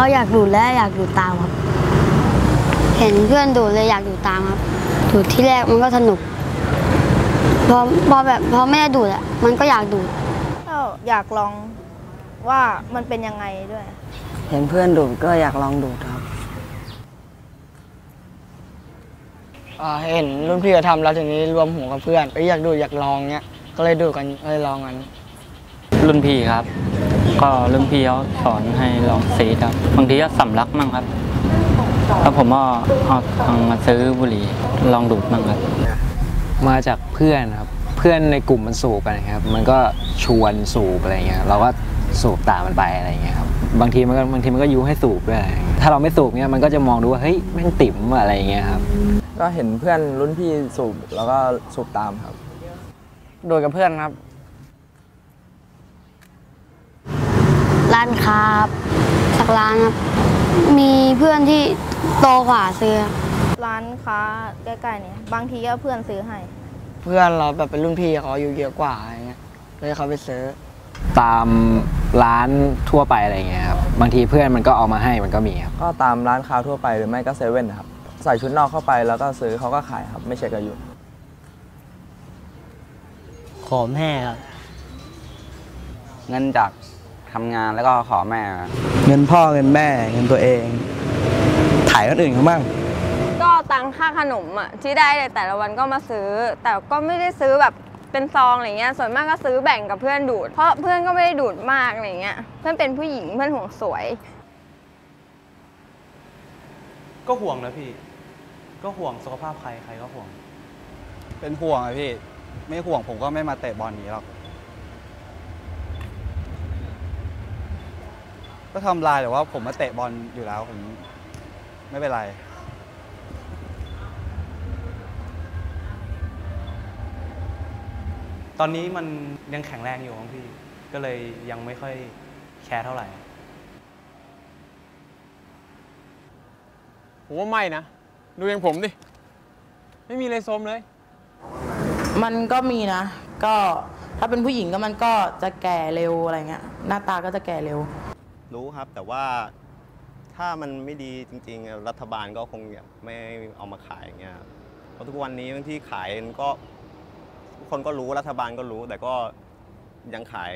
เขาอยากดูดและอยากดูดตามครับ เห็นเพื่อนดูดเลยอยากดูดตามครับ ดูดที่แรกมันก็สนุกพอพอแบบพอไม่ได้ดูดอะมันก็อยากดูดก็อยากลองว่ามันเป็นยังไงด้วย เห็นเพื่อนดูดก็อยากลองดูดครับอ่าเห็นรุ่นพี่เขาทำแล้วทีนี้รวมหัวกับเพื่อนเอ้ยอยากดูอยากลองเนี้ยก็เลยดูกันก็เลยลองกันรุ่นพี่ครับ ก็รุ่นพี่เขาสอนให้ลองซีดครับ บางทีก็สำลักมั่งครับ แล้วผมก็เอาตังค์มาซื้อบุหรี่ลองดูดมั่งครับ มาจากเพื่อนครับ เพื่อนในกลุ่มมันสูบกันนะครับ มันก็ชวนสูบอะไรเงี้ย เราก็สูบตามมันไปอะไรเงี้ยครับ บางทีมันก็บางทีมันก็ยุให้สูบด้วยอะไรเงี้ยถ้าเราไม่สูบเนี่ยมันก็จะมองดูว่าเฮ้ยแม่งติ๋มอะไรเงี้ยครับ ก็เห็นเพื่อนรุ่นพี่สูบแล้วก็สูบตามครับดูกับเพื่อนครับ ร้านค้าครับสักร้านครับ มีเพื่อนที่โตกว่าซื้อครับร้านค้าใกล้ๆเนี่ยบางทีก็เพื่อนซื้อให้ เพื่อนเราแบบเป็นรุ่นพี่เขาอายุเยอะกว่าอะไรเงี้ยเลยเขาไปซื้อ ตามร้านทั่วไปอะไรเงี้ยครับบางทีเพื่อนมันก็เอามาให้มันก็มีครับก็ตามร้านค้าทั่วไปหรือไม่ก็เซเว่นนะครับใส่ชุดนอกเข้าไปแล้วก็ซื้อเขาก็ขายครับ ไม่เช็คอายุขอแม่ครับเงินจาก ทำงานแล้วก็ขอแม่ เงินพ่อเงินแม่ เงินตัวเอง ถ่ายคนอื่นเขาบ้างก็ตังค่าขนมอะที่ได้ในแต่ละวันก็มาซื้อ แต่ก็ไม่ได้ซื้อแบบเป็นซองอะไรเงี้ยส่วนมากก็ซื้อแบ่งกับเพื่อนดูด เพราะเพื่อนก็ไม่ได้ดูดมากอะไรเงี้ยเพื่อนเป็นผู้หญิงเพื่อนห่วงสวย ก็ห่วงนะพี่ ก็ห่วงสุขภาพใครใครก็ห่วง เป็นห่วงอะพี่ ไม่ห่วงผมก็ไม่มาเตะบอลนี้หรอก ก็ทำลายแต่ว่าผมมาเตะบอลอยู่แล้วผมไม่เป็นไรตอนนี้มันยังแข็งแรงอยู่ของพี่ ก็เลยยังไม่ค่อยแคร์เท่าไหร่ ผมว่าไม่นะ ดูอย่างผมดิ ไม่มีเลยโซมเลย มันก็มีนะ ก็ถ้าเป็นผู้หญิงก็มันก็จะแก่เร็วอะไรเงี้ย หน้าตาก็จะแก่เร็ว รู้ครับ แต่ว่าถ้ามันไม่ดีจริง ๆ รัฐบาลก็คงไม่เอามาขายอย่างเงี้ยครับเพราะทุกวันนี้บางที่ขายมันก็ทุกคนก็รู้รัฐบาลก็รู้ แต่ก็ยังขาย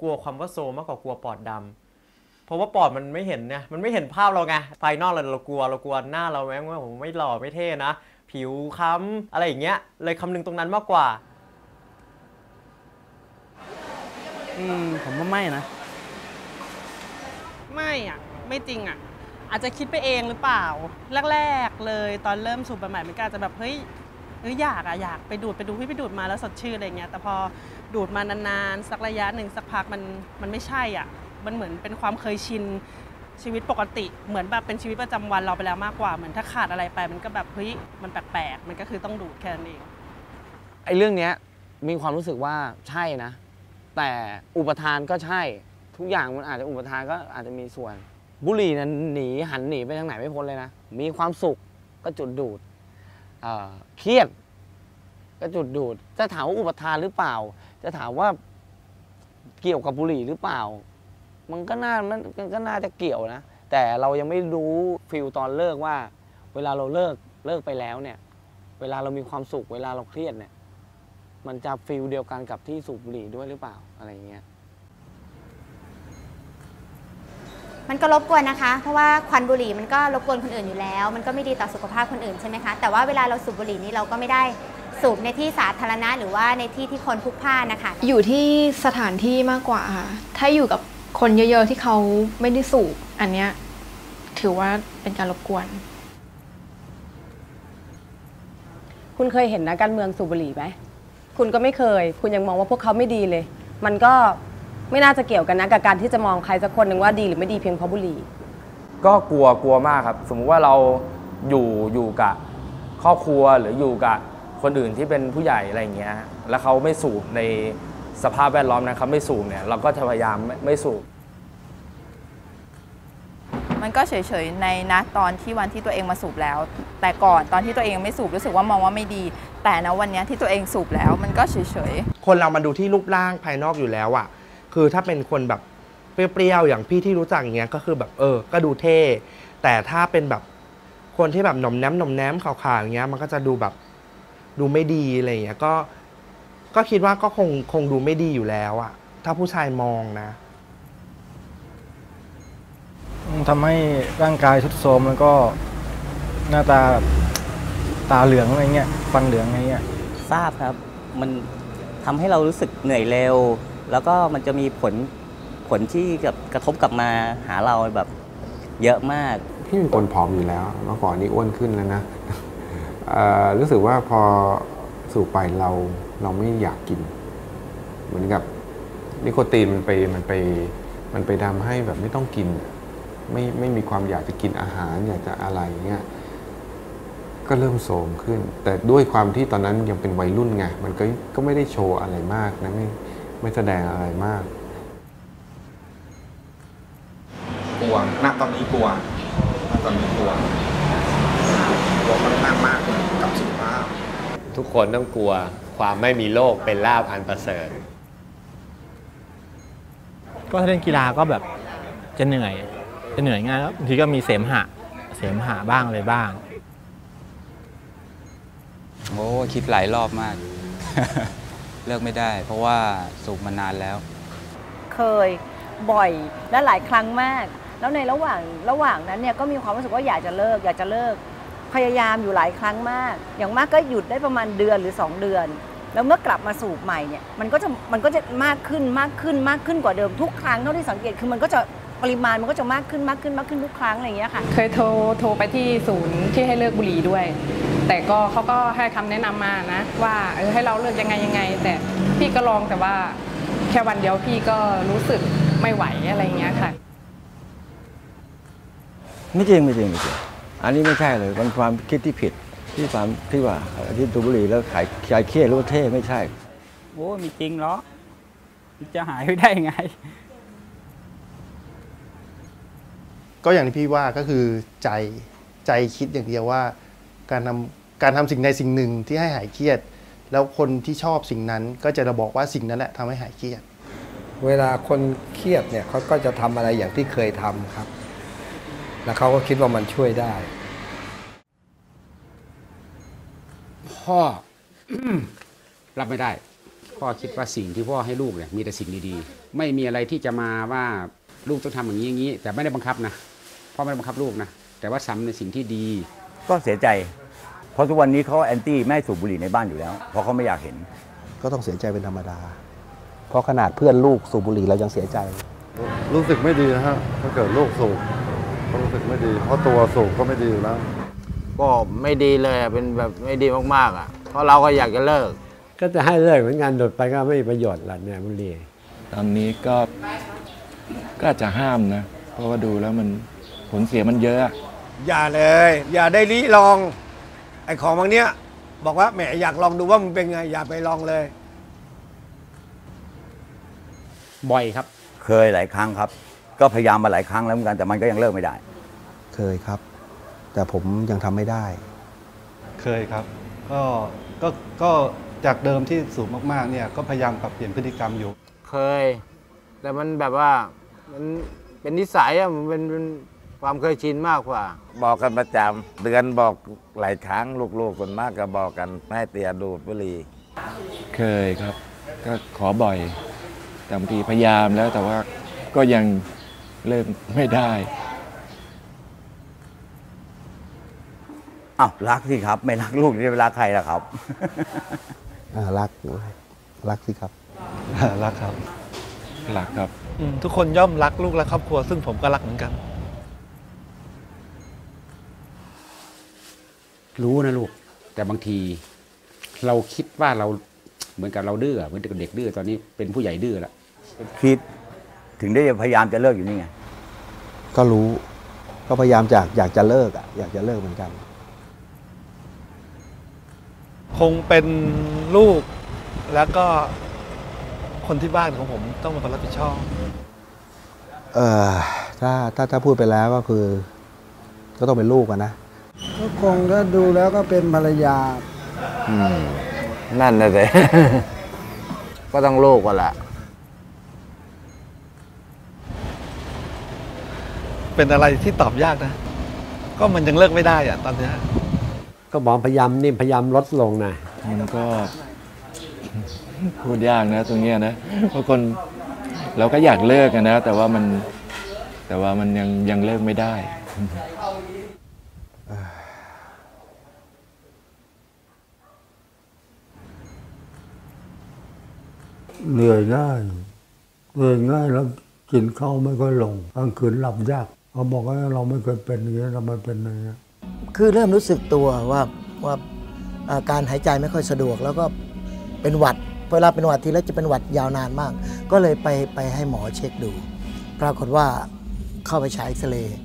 กลัวความว่าโซมากกว่ากลัวปอดดำเพราะว่าปอดมันไม่เห็นเนี่ยมันไม่เห็นภาพเราไงภายนอกเราเรากลัวเรากลัวหน้าเราแม้ว่าผมไม่หล่อไม่เท่นะ ผิวค้ำอะไรอย่างเงี้ย เลยคำนึงตรงนั้นมากกว่า อืม ผมว่าไม่นะ ไม่อะ ไม่จริงอะ อาจจะคิดไปเองหรือเปล่า แรกๆเลยตอนเริ่มสูบใหม่ๆมันก็อาจจะแบบเฮ้ยเฮ้ยอยากอะอยากไปดูดไปดูพี่ไปดูดมาแล้วสดชื่นอะไรเงี้ยแต่พอดูดมานานๆสักระยะหนึ่งสักพักมันมันไม่ใช่อะมันเหมือนเป็นความเคยชินชีวิตปกติ เหมือนแบบเป็นชีวิตประจำวันเราไปแล้วมากกว่าเหมือนถ้าขาดอะไรไป มันก็แบบเฮ้ยมันแปลกๆมันก็คือต้องดูดแค่นั้นเองไอ้เรื่องเนี้ยมีความรู้สึกว่าใช่นะ แต่อุปทานก็ใช่ ทุกอย่างมันอาจจะอุปทานก็อาจจะมีส่วน บุหรี่นั้นหนีหันหนีไปทางไหนไม่พ้นเลยนะ มีความสุขก็จุดดูดเเครียด ก็จุดดูด จะถามว่าอุปทานหรือเปล่า จะถามว่าเกี่ยวกับบุหรี่หรือเปล่า มันก็น่ามันก็น่าจะเกี่ยวนะ แต่เรายังไม่รู้ฟิลตอนเลิกว่า เวลาเราเลิกเลิกไปแล้วเนี่ย เวลาเรามีความสุข เวลาเราเครียดเนี่ย มันจะฟิลเดียวกันกับที่สูบบุหรี่ด้วยหรือเปล่าอะไรเงี้ย มันก็รบกวนนะคะ เพราะว่าควันบุหรี่มันก็รบกวนคนอื่นอยู่แล้ว มันก็ไม่ดีต่อสุขภาพคนอื่นใช่ไหมคะ แต่ว่าเวลาเราสูบบุหรี่นี้เราก็ไม่ได้สูบในที่สาธารณะหรือว่าในที่ที่คนพลุกพล่านนะคะ อยู่ที่สถานที่มากกว่าค่ะ ถ้าอยู่กับคนเยอะๆที่เขาไม่ได้สูบอันเนี้ยถือว่าเป็นการรบกวน คุณเคยเห็นนักการเมืองสูบบุหรี่ไหม คุณก็ไม่เคย คุณยังมองว่าพวกเขาไม่ดีเลย มันก็ ไม่น่าจะเกี่ยวกันนะกับการที่จะมองใครสักคนหนึ่งว่าดีหรือไม่ดีเพียงเพราะบุหรี่ ก็กลัวกลัวมากครับ สมมุติว่าเราอยู่อยู่กับครอบครัวหรืออยู่กับคนอื่นที่เป็นผู้ใหญ่อะไรอย่างเงี้ย แล้วเขาไม่สูบในสภาพแวดล้อมนั้นเขาไม่สูบเนี่ยเราก็จะพยายามไม่ไม่สูบ มันก็เฉยๆในนะตอนที่วันที่ตัวเองมาสูบแล้ว แต่ก่อนตอนที่ตัวเองยังไม่สูบรู้สึกว่ามองว่าไม่ดี แต่นะวันเนี้ยที่ตัวเองสูบแล้ว มันก็เฉยๆ คนเรามาดูที่รูปร่างภายนอกอยู่แล้วอะ คือถ้าเป็นคนแบบเปรี้ยวๆอย่างพี่ที่รู้จักอย่างเงี้ยก็คือแบบเออ ก็ดูเท่ แต่ถ้าเป็นแบบคนที่แบบหน่อมแนมหน่อมแนมขาวๆอย่างเงี้ย มันก็จะดูแบบดูไม่ดีอะไรอย่างเงี้ยก็ก็คิดว่าก็คงคงดูไม่ดีอยู่แล้วอะถ้าผู้ชายมองนะทำให้ร่างกายทรุดโทรมแล้วก็หน้าตาแบบตาเหลืองอะไรเงี้ยฟันเหลืองอะไรเงี้ยทราบครับ มันทำให้เรารู้สึกเหนื่อยเร็ว แล้วก็มันจะมีผลผลที่กับกระทบกลับมาหาเราแบบเยอะมากพี่เป็นคนผอมอยู่แล้วเมื่อก่อนนี้อ้วนขึ้นแล้วนะรู้สึกว่าพอสูบไปเราเราไม่อยากกิน เหมือนกับนิโคตีนมันไปมันไปมันไปทำให้แบบไม่ต้องกิน ไม่ไม่มีความอยากจะกินอาหารอยากจะอะไรเงี้ยก็เริ่มโทรมขึ้น แต่ด้วยความที่ตอนนั้นยังเป็นวัยรุ่นไงมันก็ก็ไม่ได้โชว์อะไรมากนะไม่ ไม่แสดงอะไรมาก กลัวณตอนนี้กลัวณตอนนี้กลัวกลัวค่อนข้างมากกับสุขภาพทุกคนต้องกลัวความไม่มีโรคเป็นลาภอันประเสริฐ ก็ถ้าเล่นกีฬาก็แบบจะเหนื่อยจะเหนื่อยง่ายแล้วบางทีก็มีเสมหะ เสมหะบ้างอะไรบ้าง โอ้คิดหลายรอบมาก เลิกไม่ได้ เพราะว่าสูบมานานแล้ว เคยบ่อยและหลายครั้งมาก แล้วในระหว่างระหว่างนั้นเนี่ยก็มีความรู้สึกว่าอยากจะเลิก อยากจะเลิกพยายามอยู่หลายครั้งมาก อย่างมากก็หยุดได้ประมาณเดือนหรือ 2 เดือน แล้วเมื่อกลับมาสูบใหม่เนี่ยมันก็จะมันก็จะมากขึ้นมากขึ้นมากขึ้นกว่าเดิมทุกครั้งเท่าที่สังเกตคือมันก็จะปริมาณมันก็จะมากขึ้นมากขึ้นมากขึ้นทุกครั้งอะไรอย่างเงี้ยค่ะ เคยโทรโทรไปที่ศูนย์ที่ให้เลิกบุหรี่ด้วย แต่ก็เขาก็ให้คำแนะนำมานะ ว่าเออให้เราเลิกยังไงยังไง แต่พี่ก็ลองแต่ว่าแค่วันเดียวพี่ก็รู้สึกไม่ไหวอะไรอย่างเงี้ยค่ะ ไม่จริงไม่จริงไม่จริงอันนี้ไม่ใช่เลยมันความคิดที่ผิดที่ความที่ว่าที่ดูดบุหรี่แล้วขายขายเครียดหรือว่าเท่ไม่ใช่โอ้มีจริงเหรอจะหายไปได้ไง ก็อย่างที่พี่ว่าก็คือใจใจคิดอย่างเดียวว่า การทำการทำสิ่งใดสิ่งหนึ่งที่ให้หายเครียด แล้วคนที่ชอบสิ่งนั้นก็จะบอกว่าสิ่งนั้นแหละทำให้หายเครียด เวลาคนเครียดเนี่ยเขาก็จะทำอะไรอย่างที่เคยทำครับ แล้วเขาก็คิดว่ามันช่วยได้ พ่อ รับไม่ได้ พ่อคิดว่าสิ่งที่พ่อให้ลูกเนี่ยมีแต่สิ่งดีๆ ไม่มีอะไรที่จะมาว่าลูกต้องทำอย่างนี้อย่างนี้ แต่ไม่ได้บังคับนะพ่อไม่ได้บังคับลูกนะแต่ว่าซ้ำในสิ่งที่ดี ก็เสียใจ เพราะทุกวันนี้เขาแอนตี้ไม่ให้สูบบุหรี่ในบ้านอยู่แล้ว เพราะเขาไม่อยากเห็น ก็ต้องเสียใจเป็นธรรมดา เพราะขนาดเพื่อนลูกสูบบุหรี่เรายังเสียใจ รู้สึกไม่ดีนะฮะถ้าเกิดลูกสูบก็รู้สึกไม่ดี เพราะตัวสูบก็ไม่ดีอยู่แล้ว ก็ไม่ดีเลยอะเป็นแบบไม่ดีมากๆอะ เพราะเราก็อยากจะเลิก ก็จะให้เลิกเหมือนกันโดดไปก็ไม่มีประโยชน์ละเนี่ยบุหรี่ตอนนี้ก็ก็อาจจะห้ามนะ เพราะว่าดูแล้วมันผลเสียมันเยอะ อย่าเลย อย่าได้ลิลอง ไอ้ของบางเนี้ย บอกว่าแหมอยากลองดูว่ามันเป็นไง อย่าไปลองเลย บ่อยครับ เคยหลายครั้งครับ ก็พยายามมาหลายครั้งแล้วเหมือนกันแต่มันก็ยังเลิกไม่ได้ เคยครับ แต่ผมยังทำไม่ได้ เคยครับ ก็ก็ก็จากเดิมที่สูบมากๆเนี่ยก็พยายามปรับเปลี่ยนพฤติกรรมอยู่ เคย แต่มันแบบว่า มันเป็นนิสัยอะมันเป็นเป็น ความเคยชินมากกว่า บอกกันประจำเดือนบอกหลายครั้งลูกๆส่วนมากก็บอกกันไม่ให้เตียดูดบุหรี่เคยครับ ก็ขอบ่อย แต่บางทีพยายามแล้วแต่ว่าก็ยังเริ่มไม่ได้อ้าวรักสิครับ ไม่รักลูกจะไปรักใครล่ะครับ อ่ารักรักสิครับ รักครับ รักครับอืมทุกคนย่อมรักลูกและครอบครัว ซึ่งผมก็รักเหมือนกัน รู้นะลูก แต่บางที เราคิดว่าเราเหมือนกับเราดื้อเหมือนกับเด็กดื้อตอนนี้เป็นผู้ใหญ่ดื้อแล้วคิดถึงได้พยายามจะเลิกอยู่นี่ไงก็รู้ ก็พยายามอยากอยากจะเลิกอะ อยากจะเลิกเหมือนกัน คงเป็นลูกแล้วก็คนที่บ้านของผมต้องเป็นคนรับผิดชอบ เออถ้าถ้าถ้าพูดไปแล้วก็คือ ก็ต้องเป็นลูกอะนะ ก็คงถ้าดูแล้วก็เป็นภรรยา อืมนั่นนะสิ ก็ต้องลูกกันแหละเป็นอะไรที่ตอบยากนะ ก็มันยังเลิกไม่ได้อะตอนเนี้ยก็บอกพยายามนี่พยายามลดลงนะมันก็ พูดยากนะ ตรงเนี้ยนะเพราะคนเราก็อยากเลิกอะนะ แต่ว่ามัน แต่ว่ามันยังยังเลิกไม่ได้ เหนื่อยง่ายเหนื่อยง่ายแล้วกินข้าวไม่ค่อยลงกลางคืนหลับยากเขาบอกว่าเราไม่เคยเป็นอย่างนี้เราไม่เป็นอย่างนี้คือเริ่มรู้สึกตัวว่าว่าอาการหายใจไม่ค่อยสะดวก แล้วก็เป็นหวัดเวลาเป็นหวัดทีแล้วจะเป็นหวัดยาวนานมาก ก็เลยไปไปให้หมอเช็คดู ปรากฏว่าเข้าไปฉายเอ็กซเรย์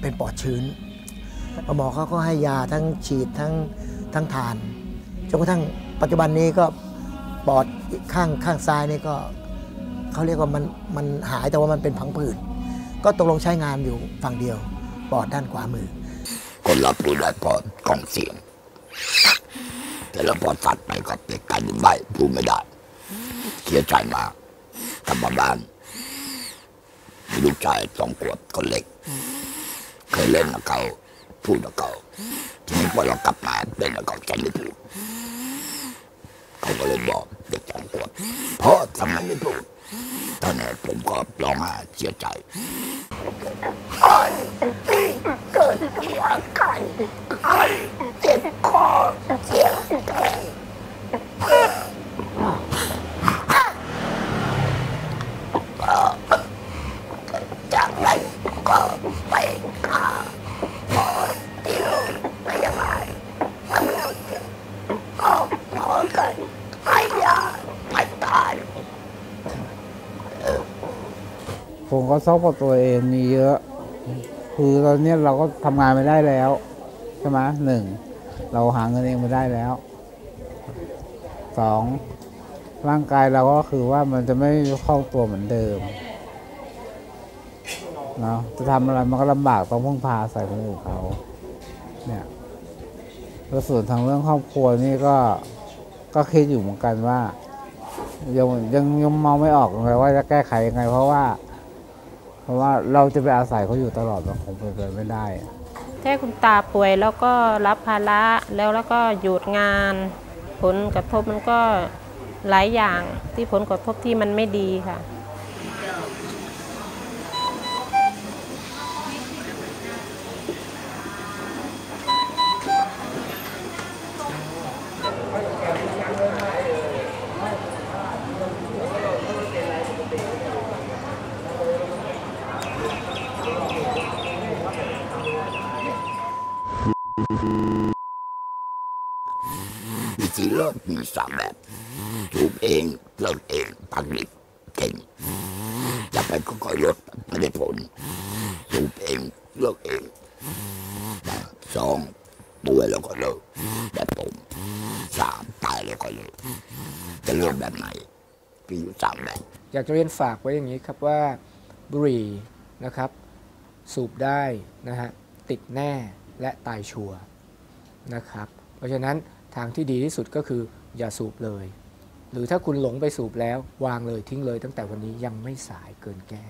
เป็นปอดชื้นหมอเขาก็ให้ยาทั้งฉีดทั้งทั้งทานจนกระทั่งปัจจุบันนี้ก็ ปอดข้างข้างซ้ายนี่ก็เขาเรียกว่ามันมันหายแต่ว่ามันเป็นผังผืดก็ตกลงใช้งานอยู่ฝั่งเดียว ปอดด้านขวามือ คนเราพูดได้พอกล่องเสียง แต่แล้วพอตัดไปก็เด็กกายเป็นใบพูดไม่ได้เสียใจมากกลับมาบ้านมีลูกชายสองขวบคนเล็ก เคยเล่นกับเขาพูดกับเขาทีนี้พอเรากลับมาเล่นกับเขาจะไม่พูดเขาก็เลยบอก เด็กสองขวบพ่อทำไมไม่พูดตอนนั้นผมก็ร้องไห้เสียใจไอเกิดอาการไข้เจ็บคอเสียงแข็ง จากนั้นก็ไปฆ่าหมอที่โรงพยาบาลกำลังก็หมอกันให้ยาให้ตาย ผมก็ซอกกับตัวเองมีเยอะ คือตอนนี้เราก็ทำงานไม่ได้แล้วใช่ไหมหนึ่งเราหาเงินเองไม่ได้แล้วสองร่างกายเราก็คือว่ามันจะไม่คล่องตัวเหมือนเดิมเนาะจะทำอะไรมันก็ลำบากต้องพึ่งพาอาศัยคนอื่นเขา เนี่ยแล้วส่วนทางเรื่องครอบครัวนี่ก็ก็คิดอยู่เหมือนกันว่ายังยังยังมองไม่ออกเลยว่าจะแก้ไขยังไง เพราะว่า ราะว่าเราจะไปอาศัยเขาอยู่ตลอดมันคงเป็นไปไม่ได้ แค่คุณตาป่วยแล้วก็รับภาระแล้วแล้วก็หยุดงาน ผลกระทบมันก็หลายอย่างที่ผลกระทบที่มันไม่ดีค่ะ วิธีเลิกมีสามแบบสูบเองเลิกเองพักดิบเก่งจะไปก็ค่อยลดไม่ได้ผลสูบเองเลิกเองนะสองป่วยแล้วก็เลิกแบบผมสามตายแล้วก็เลิกจะเลิกแบบไหนพี่อยู่สามแบบอยากจะเรียนฝากไว้อย่างนี้ครับว่าบุหรี่นะครับ สูบได้นะฮะติดแน่และตายชัวนะครับ เพราะฉะนั้น ทางที่ดีที่สุดก็คืออย่าสูบเลย หรือถ้าคุณหลงไปสูบแล้ววางเลยทิ้งเลยตั้งแต่วันนี้ยังไม่สายเกินแก้